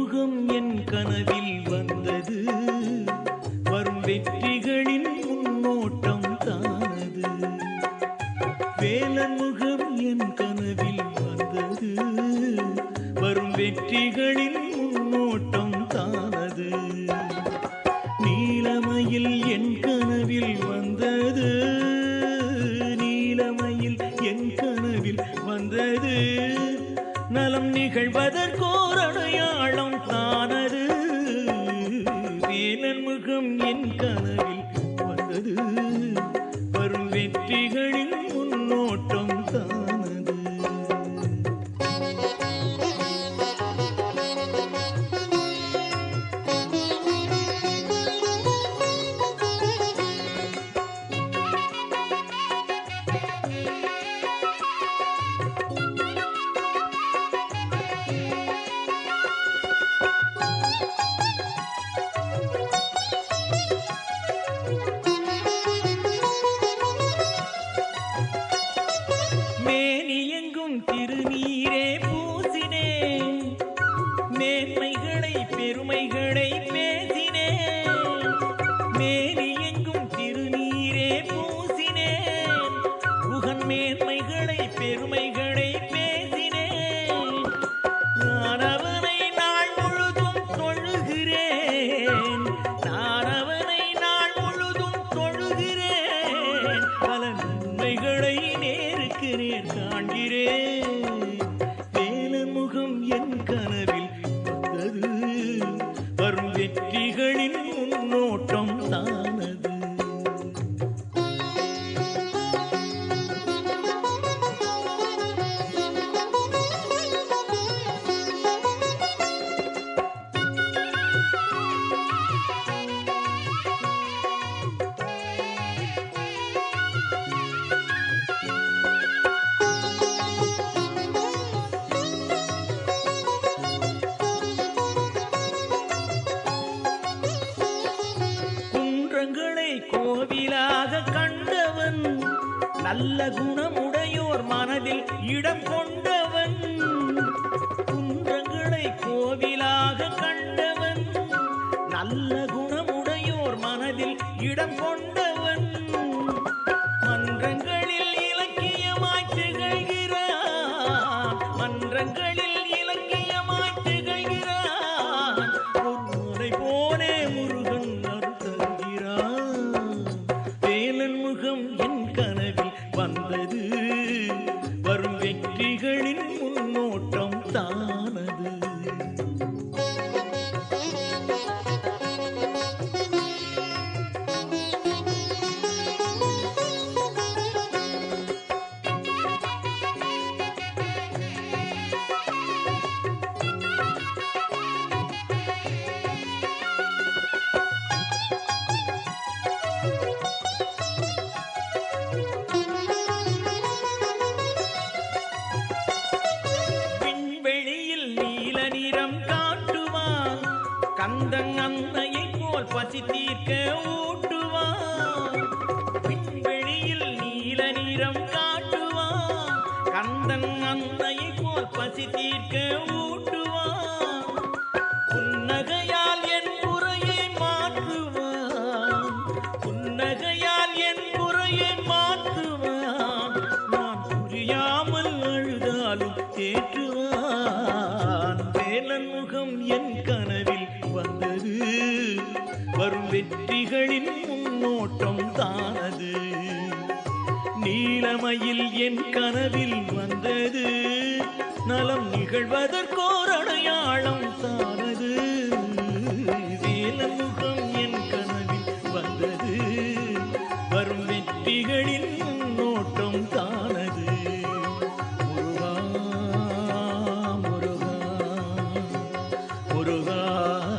முகம் என் கனவில் வந்தது. வரும் வெற்றிகளின் முன்னோட்டம் தானது. வேலன் முகம் என் கனவில் வந்தது. வரும் வெற்றிகளின் முன்னோட்டம் தானது. நீலமையில் என் கனவில் வந்தது. நீலமையில் என் கனவில் வந்தது. நலம் நிகழ்வதற்கோர் திருநீரே பூசினே மேன்மைகளை பெருமைகள் காண்கிறேன் வேலன் முகம் என் கனவில் வந்தது. வரும் வெற்றிகளின் கோவிலாக கண்டவன் நல்ல குணமுடையோர் மனதில் இடம் கொண்டவன். குன்றங்களை கோவிலாக கண்டவன் நல்ல குணமுடையோர் மனதில் இடம் கொண்டவன் கந்தன் அன்னையை போல் பசி தீர்க்க ஊட்டுவான். விண்வெளியில் நீல நிறம் காட்டுவான். கந்தன் அன்னையை போல் பசி தீர்க்க என் கனவில் வந்தது. வரும் வெற்றிகளின் முன்னோட்டம் தானது. நீலமையில் என் கனவில் வந்தது. நலம் நிகழ்வதற்கோர் அடையாளம் தானது. வேலன் முகம் என் கனவில் வந்தது. முருகா முருகா முருகா